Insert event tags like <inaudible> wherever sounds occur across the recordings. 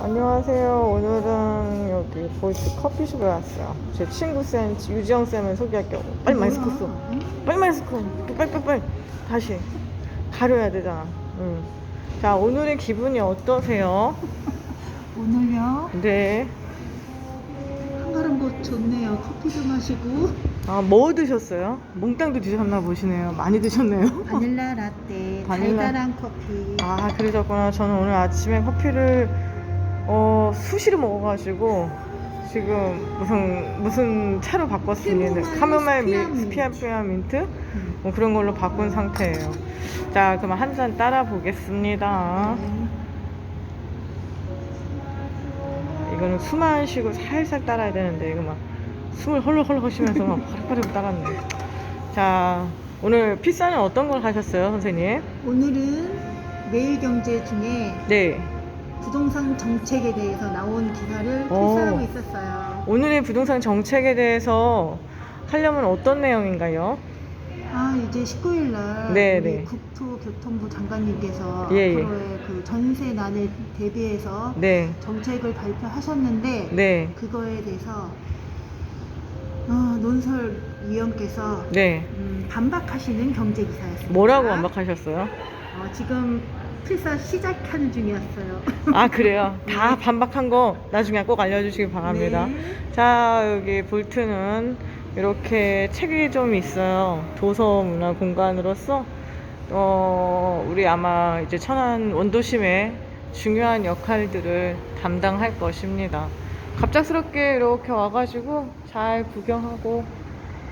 안녕하세요. 오늘은 여기 보이스 커피숍에 왔어요. 제 친구 쌤, 유지영 쌤을 소개할게요. 빨리 마스크 써. 빨리 마스크. 빨리 빨리 빨리. 다시 가려야 되잖아. 응. 자 오늘의 기분이 어떠세요? <laughs> 오늘요 네. 한가름 곳 좋네요. 커피도 마시고 아 뭐 드셨어요? 몽땅도 드셨나 보시네요. 많이 드셨네요. <laughs> 바닐라 라떼, 바닐라. 달달한 커피. 아 그러셨구나. 저는 오늘 아침에 커피를 어 수시로 먹어가지고 지금 무슨 무슨 차로 바꿨습니다. 카모마일 스피아 미, 민트. 음. 뭐 그런 걸로 바꾼 상태예요. 자 그럼 한 잔 따라 보겠습니다. 네. 이거는 숨만 쉬고 살살 따라야 되는데 이거 막 숨을 헐렁헐렁 하시면서 막 <laughs> 파릇파릇 따랐네. 자 오늘 피사는 어떤 걸 하셨어요, 선생님? 오늘은 매일경제 중에 네. 부동산 정책에 대해서 나온 기사를 오. 필사하고 있었어요. 오늘의 부동산 정책에 대해서 하려면 어떤 내용인가요? 아 이제 19일 날 네, 우리 네. 국토교통부 장관님께서 예, 예. 앞으로의 그 전세난에 대비해서 네, 정책을 발표하셨는데 네, 그거에 대해서 어, 논설위원께서 네. 음, 반박하시는 경제 기사였습니다. 뭐라고 반박하셨어요? 어, 지금 필사 시작하는 중이었어요. <laughs> 아 그래요? 다 네. 반박한 거 나중에 꼭 알려주시기 바랍니다. 네. 자 여기 볼트는 이렇게 책이 좀 있어요. 도서 문화 공간으로서 어 우리 아마 이제 천안 원도심의 중요한 역할들을 담당할 것입니다. 갑작스럽게 이렇게 와가지고 잘 구경하고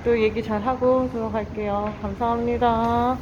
또 얘기 잘 하고 들어갈게요. 감사합니다.